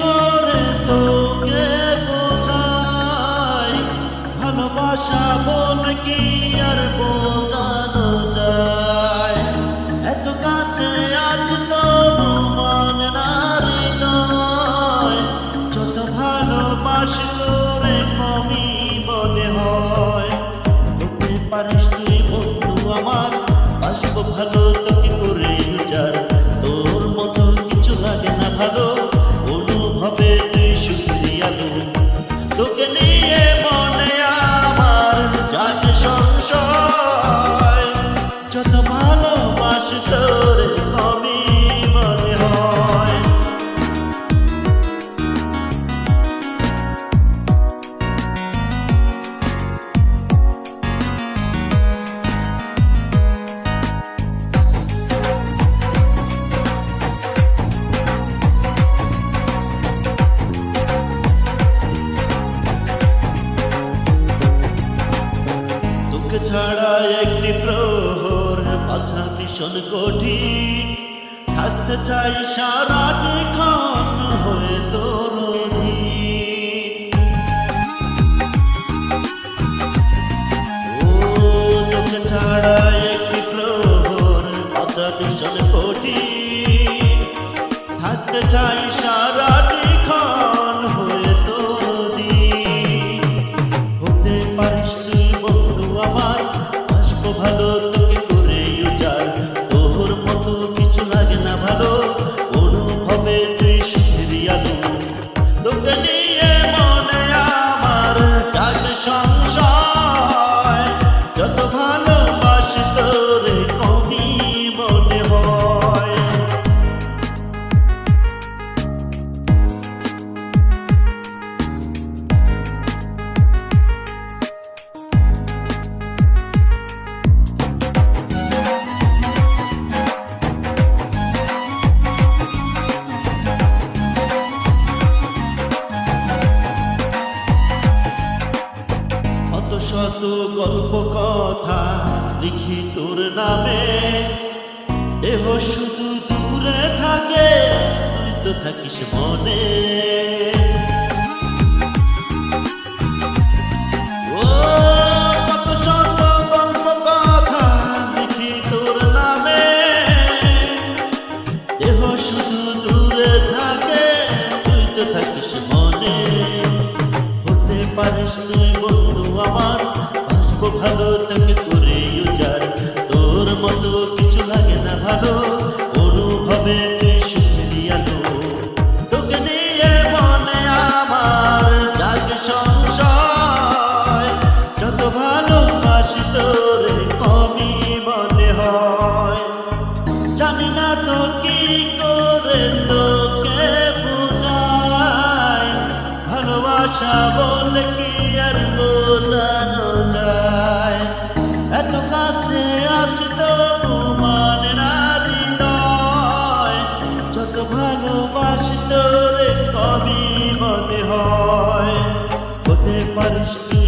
করে তোকে বোঝাই ভালোবাসা বল কি আর বল ছাড়া একটি প্রহর বাছা ভীষণ কঠিন। থাকতে চাই সারাটি 上上。শত গল্প কথা লিখি তোর নামে। দেহ শুধু দূরে থাকে তুই তো থাকিস মনে। শুধু দূরে থাকে তুই তো থাকিস মনে। ভাষা বল কি আর বোঝানো যায়? এত কাছে আছি তো মানে না হৃদয়। যত ভালোবাসি তোরে কবি মনে হয়। হতে পারিস কি